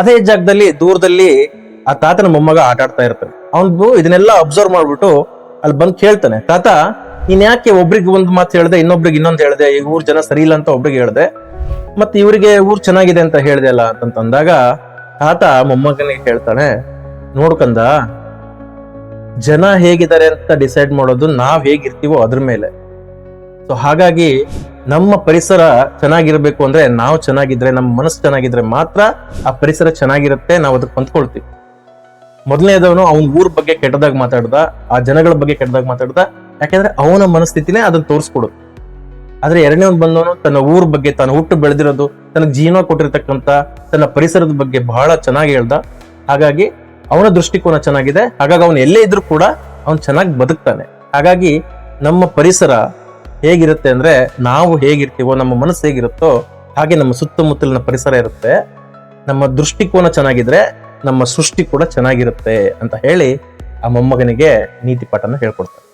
ಅದೇ ಜಾಗದಲ್ಲಿ ದೂರದಲ್ಲಿ ಆ ತಾತನ ಮೊಮ್ಮಗ ಆಟ ಆಡ್ತಾ ಇರ್ತಾನೆ. ಅವನು ಇದನ್ನೆಲ್ಲ ಅಬ್ಸರ್ವ್ ಮಾಡ್ಬಿಟ್ಟು ಅಲ್ಲಿ ಬಂದು ಕೇಳ್ತಾನೆ. ತಾತ, ನೀನ್ ಯಾಕೆ ಒಬ್ರಿಗೆ ಒಂದು ಮಾತು ಹೇಳ್ದೆ, ಇನ್ನೊಬ್ರಿಗೆ ಇನ್ನೊಂದು ಹೇಳ್ದೆ, ಈ ಊರ್ ಜನ ಸರಿ ಇಲ್ಲ ಅಂತ ಒಬ್ರಿಗೆ ಹೇಳ್ದೆ? ಮತ್ತೆ ಇವರಿಗೆ ಊರ್ ಚೆನ್ನಾಗಿದೆ ಅಂತ ಹೇಳ್ದೆ ಅಲ್ಲ ಅಂತಂದಾಗ ತಾತ ಮೊಮ್ಮಗನಿಗೆ ಹೇಳ್ತಾನೆ ನೋಡ್ಕಂದ ಜನ ಹೇಗಿದ್ದಾರೆ ಅಂತ ಡಿಸೈಡ್ ಮಾಡೋದು ನಾವ್ ಹೇಗಿರ್ತೀವೋ ಅದ್ರ ಮೇಲೆ. ಸೊ ಹಾಗಾಗಿ ನಮ್ಮ ಪರಿಸರ ಚೆನ್ನಾಗಿರ್ಬೇಕು ಅಂದ್ರೆ ನಾವು ಚೆನ್ನಾಗಿದ್ರೆ, ನಮ್ಮ ಮನಸ್ಸು ಚೆನ್ನಾಗಿದ್ರೆ ಮಾತ್ರ ಆ ಪರಿಸರ ಚೆನ್ನಾಗಿರುತ್ತೆ ನಾವು ಅದಕ್ಕೆ ಹೊಂದ್ಕೊಳ್ತೀವಿ. ಮೊದಲನೇದವನು ಅವನ ಊರ್ ಬಗ್ಗೆ ಕೆಟ್ಟದಾಗ ಮಾತಾಡ್ದ, ಆ ಜನಗಳ ಬಗ್ಗೆ ಕೆಟ್ಟದಾಗ ಮಾತಾಡ್ದ, ಯಾಕೆಂದ್ರೆ ಅವನ ಮನಸ್ಥಿತಿನೇ ಅದನ್ನ ತೋರಿಸ್ಕೊಡು ಆದ್ರೆ ಒಂದು ಬಂದವನು ತನ್ನ ಊರ್ ಬಗ್ಗೆ ತಾನು ಹುಟ್ಟು ಬೆಳೆದಿರೋದು, ತನಗೆ ಜೀವನ ಕೊಟ್ಟಿರ್ತಕ್ಕಂಥ ತನ್ನ ಪರಿಸರದ ಬಗ್ಗೆ ಬಹಳ ಚೆನ್ನಾಗಿ ಹೇಳ್ದ. ಹಾಗಾಗಿ ಅವನ ದೃಷ್ಟಿಕೋನ ಚೆನ್ನಾಗಿದೆ, ಹಾಗಾಗಿ ಅವನು ಎಲ್ಲೇ ಇದ್ರೂ ಕೂಡ ಅವನು ಚೆನ್ನಾಗಿ ಬದುಕ್ತಾನೆ. ಹಾಗಾಗಿ ನಮ್ಮ ಪರಿಸರ ಹೇಗಿರುತ್ತೆ ಅಂದ್ರೆ ನಾವು ಹೇಗಿರ್ತೀವೋ, ನಮ್ಮ ಮನಸ್ಸು ಹೇಗಿರುತ್ತೋ ಹಾಗೆ ನಮ್ಮ ಸುತ್ತಮುತ್ತಲಿನ ಪರಿಸರ ಇರುತ್ತೆ. ನಮ್ಮ ದೃಷ್ಟಿಕೋನ ಚೆನ್ನಾಗಿದ್ರೆ ನಮ್ಮ ಸೃಷ್ಟಿ ಕೂಡ ಚೆನ್ನಾಗಿರುತ್ತೆ ಅಂತ ಹೇಳಿ ಆ ಮೊಮ್ಮಗನಿಗೆ ನೀತಿ ಪಾಠನ ಹೇಳ್ಕೊಡ್ತಾರೆ.